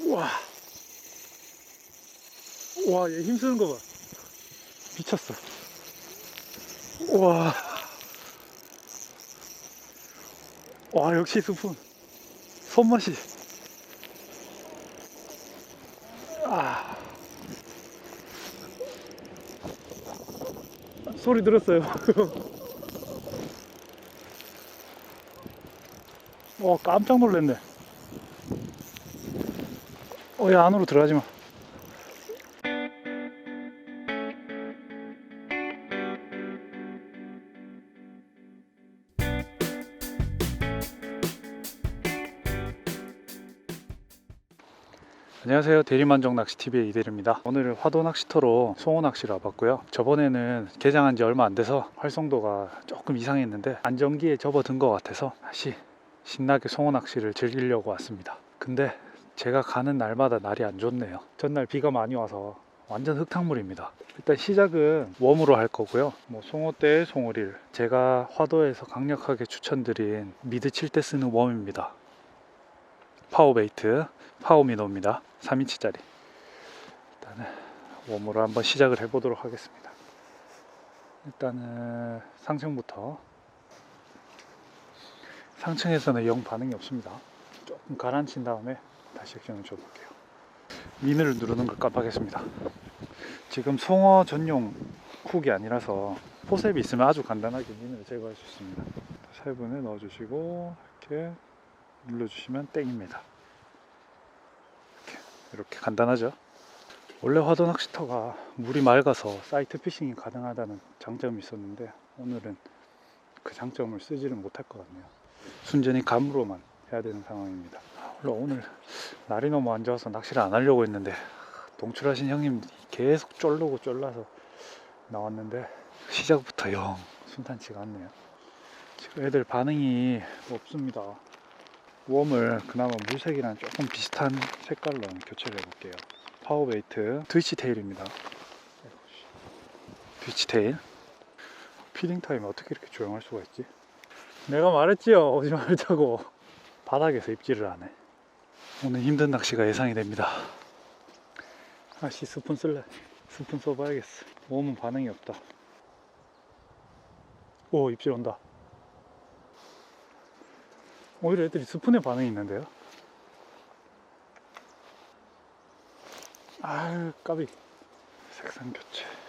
우와. 와, 얘 힘쓰는 거 봐. 미쳤어. 우와. 와, 역시 스푼. 손맛이. 아. 소리 들었어요. 와, 깜짝 놀랐네. 어, 야, 안으로 들어가지 마. 안녕하세요. 대리만족 낚시TV의 이대리입니다. 오늘은 화도 낚시터로 송어 낚시를 와봤고요. 저번에는 개장한 지 얼마 안 돼서 활성도가 조금 이상했는데 안전기에 접어든 것 같아서 다시 신나게 송어 낚시를 즐기려고 왔습니다. 근데 제가 가는 날마다 날이 안 좋네요. 전날 비가 많이 와서 완전 흙탕물입니다. 일단 시작은 웜으로 할 거고요. 뭐 송어대 송어릴 제가 화도에서 강력하게 추천드린 미드 칠 때 쓰는 웜입니다. 파워베이트 파워미노입니다. 3인치짜리. 일단은 웜으로 한번 시작을 해보도록 하겠습니다. 일단은 상층부터 상층에서는 영 반응이 없습니다. 조금 가라앉힌 다음에 다시 액션을 줘볼게요. 미늘을 누르는 걸 깜빡했습니다. 지금 송어 전용 쿡이 아니라서 포셉이 있으면 아주 간단하게 미늘을 제거할 수 있습니다. 세 분을 넣어주시고 이렇게 눌러주시면 땡입니다. 이렇게, 이렇게 간단하죠? 원래 화도 낚시터가 물이 맑아서 사이트 피싱이 가능하다는 장점이 있었는데 오늘은 그 장점을 쓰지는 못할 것 같네요. 순전히 감으로만 해야 되는 상황입니다. 원래 오늘 날이 너무 안 좋아서 낚시를 안 하려고 했는데 동출하신 형님 계속 쫄르고 쫄라서 나왔는데 시작부터 영 순탄치가 않네요. 지금 애들 반응이 없습니다. 웜을 그나마 물색이랑 조금 비슷한 색깔로 교체를 해볼게요. 파워베이트 트위치 테일입니다. 트위치 테일. 피딩 타임 어떻게 이렇게 조용할 수가 있지? 내가 말했지요 오지 말자고 바닥에서 입질을 안 해. 오늘 힘든 낚시가 예상이 됩니다. 아씨 스푼 쓸래. 스푼 써봐야겠어. 웜은 반응이 없다. 오 입질 온다. 오히려 애들이 스푼에 반응이 있는데요. 아유 까비. 색상 교체.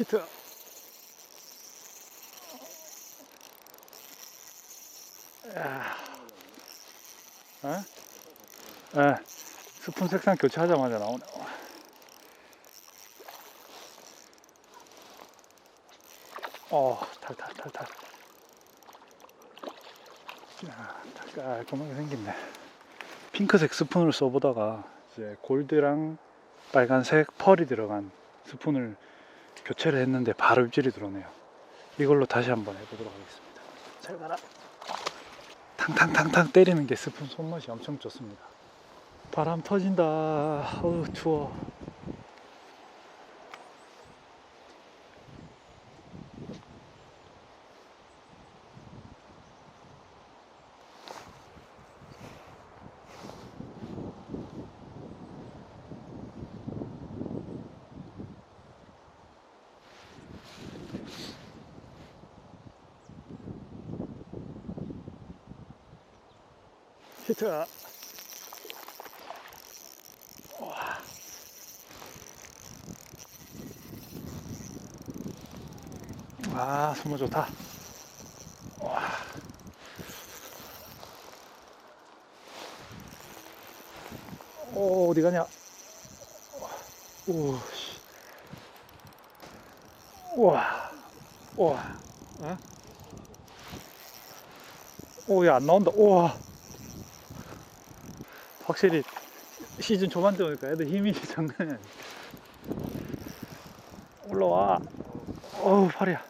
히트. 야. 어? 예. 스푼 색상 교체하자마자 나오네. 어, 탈탈 탈탈. 야, 깔끔하게 생겼네. 핑크색 스푼을 써보다가 이제 골드랑 빨간색 펄이 들어간 스푼을 교체를 했는데 바로 입질이 들어오네요. 이걸로 다시 한번 해보도록 하겠습니다. 잘 가라. 탕탕탕탕 때리는 게 스푼 손맛이 엄청 좋습니다. 바람 터진다. 어우 추워. 히트. 와. 아, 숨어 좋다. 와. 오, 어디 가냐? 오, 씨. 우와. 우와. 어? 오, 야, 안 나온다. 우와. 확실히 시즌 초반 때 오니까 애들 힘이 장난이 아니야. 올라와. 어우 팔이야.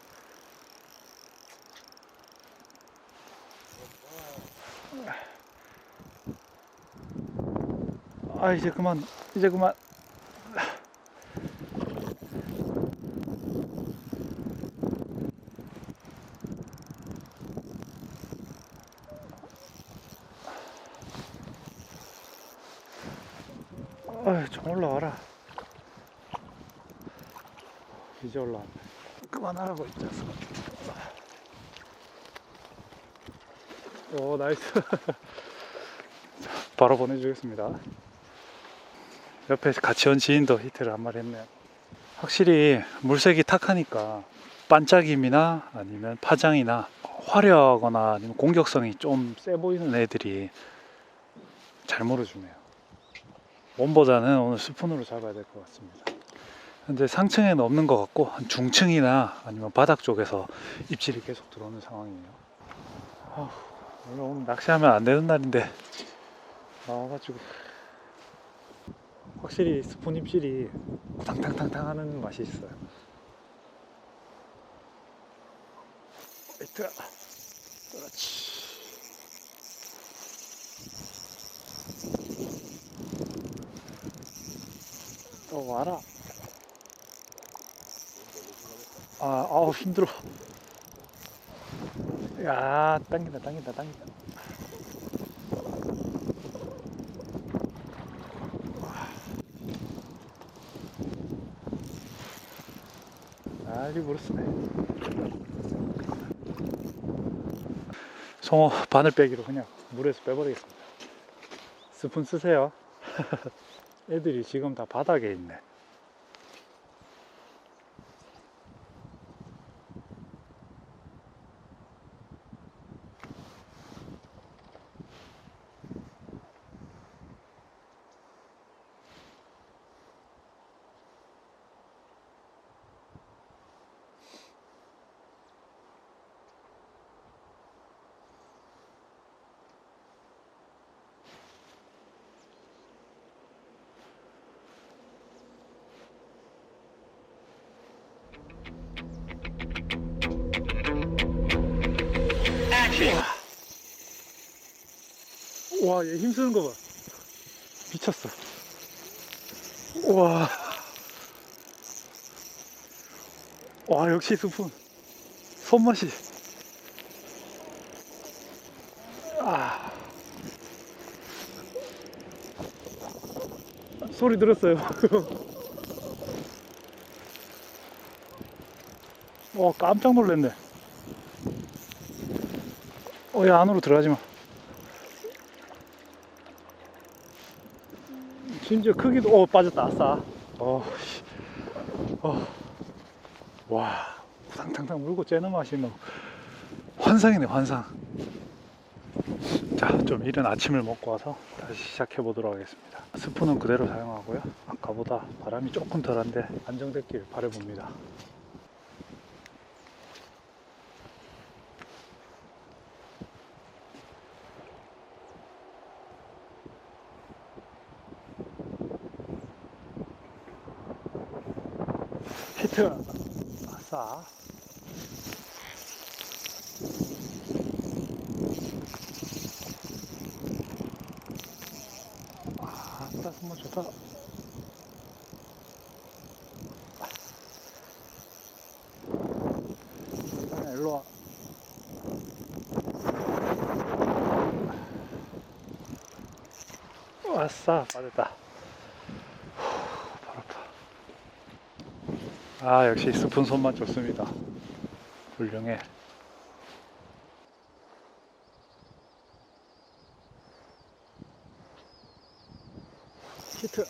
아 이제 그만 이제 그만. 아좀 올라와라. 이제 올라왔네. 그만하라고 이 자식 오 나이스. 바로 보내주겠습니다. 옆에 같이 온 지인도 히트를 한 마리 했네요. 확실히 물색이 탁하니까 반짝임이나 아니면 파장이나 화려하거나 아니면 공격성이 좀 세 보이는 애들이 잘 물어주네요 원보다는 오늘 스푼으로 잡아야 될 것 같습니다. 근데 상층에는 없는 것 같고 한 중층이나 아니면 바닥 쪽에서 입질이 계속 들어오는 상황이에요. 원래 오늘 낚시하면 안 되는 날인데 나와가지고 확실히 스푼 입질이 탕탕탕탕 하는 맛이 있어요. 에이트 그렇지 또 와라. 아 아우 힘들어. 야 당긴다 당긴다 당긴다. 난리 부르스네 송어 바늘 빼기로 그냥 물에서 빼버리겠습니다. 스푼 쓰세요 애들이 지금 다 바닥에 있네 와, 얘 힘쓰는 거 봐. 미쳤어. 와. 와, 역시 스푼. 손맛이. 아. 소리 들었어요. 와, 깜짝 놀랐네. 어, 야, 안으로 들어가지 마. 심지어 크기도 오 빠졌다. 아싸. 어, 씨. 어. 와 우당탕탕 물고 째는 맛이 뭐. 환상이네 환상. 자 좀 이른 아침을 먹고 와서 다시 시작해 보도록 하겠습니다. 스푼은 그대로 사용하고요. 아까보다 바람이 조금 덜한데 안정됐길 바라봅니다 아싸. 아따 정말 좋다. 아, 일로 와. 아싸 빠졌다 아 역시 스푼 손맛 좋습니다. 훌륭해. 히트.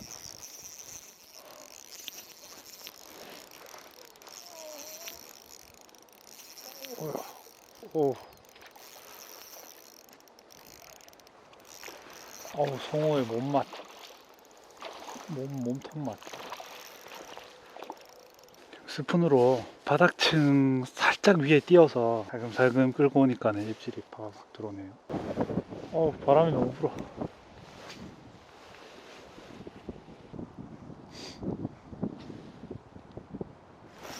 오. 어우 송어의 몸맛. 몸, 몸통 맛 스푼으로 바닥층 살짝 위에 띄어서 살금살금 끌고 오니까는 입질이 팍 들어오네요. 어 바람이 너무 불어.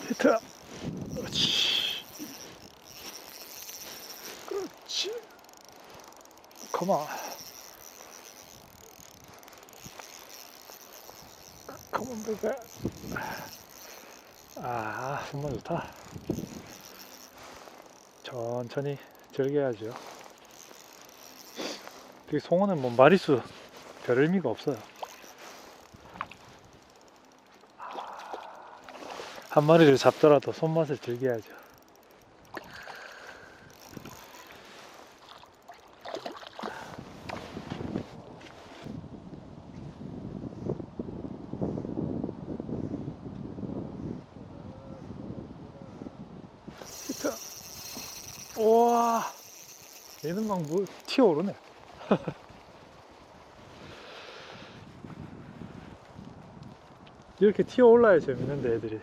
히트. 그렇지. 그렇지. 컴온. 컴온 베이베 아 정말 좋다. 천천히 즐겨야죠. 그 송어는 뭐 마리수 별 의미가 없어요. 한 마리를 잡더라도 손맛을 즐겨야죠 히트 우와 얘는 막 뭐 튀어오르네. 이렇게 튀어올라야 재밌는데 애들이.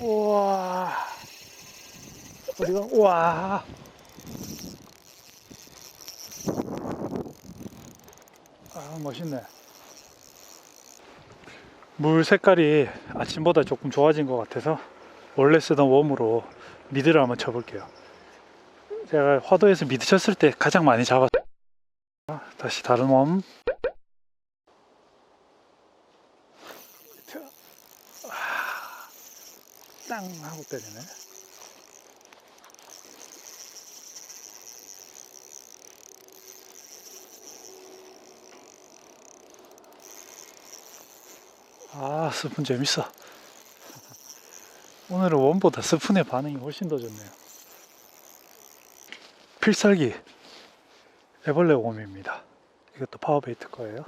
우와. 어디가 우와 멋있네. 물 색깔이 아침보다 조금 좋아진 것 같아서 원래 쓰던 웜으로 미드를 한번 쳐볼게요. 제가 화도에서 미드 쳤을 때 가장 많이 잡았 다시 다른 웜. 아, 땅 하고 때리네 아 스푼 재밌어. 오늘은 원보다 스푼의 반응이 훨씬 더 좋네요. 필살기 애벌레 웜입니다. 이것도 파워베이트 거예요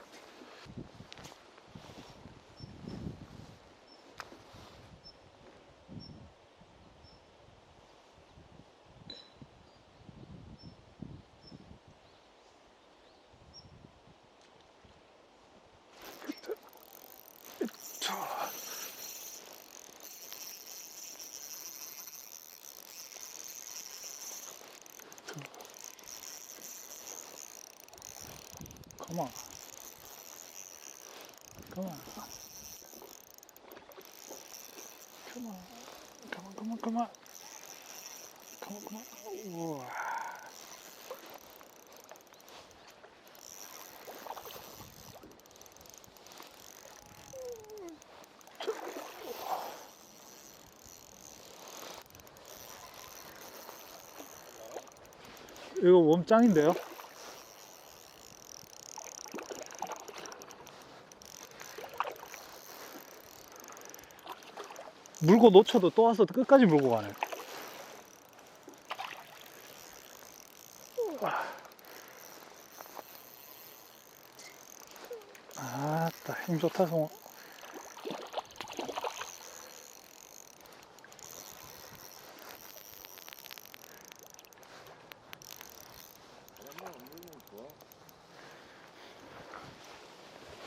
Come on. Come on. Come on. Come on, come on, come on. Come on, come on. 우와. 이거 웜 짱인데요? 물고 놓쳐도 또 와서 끝까지 물고 가네. 아따 힘 좋다 송어.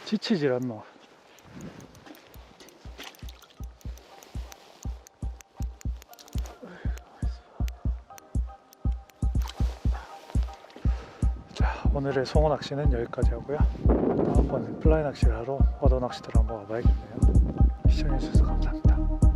지치질 않노. 오늘의 송어 낚시는 여기까지 하고요. 다음번에 플라이 낚시를 하러 어도 낚시터를 한번 와봐야겠네요. 시청해주셔서 감사합니다.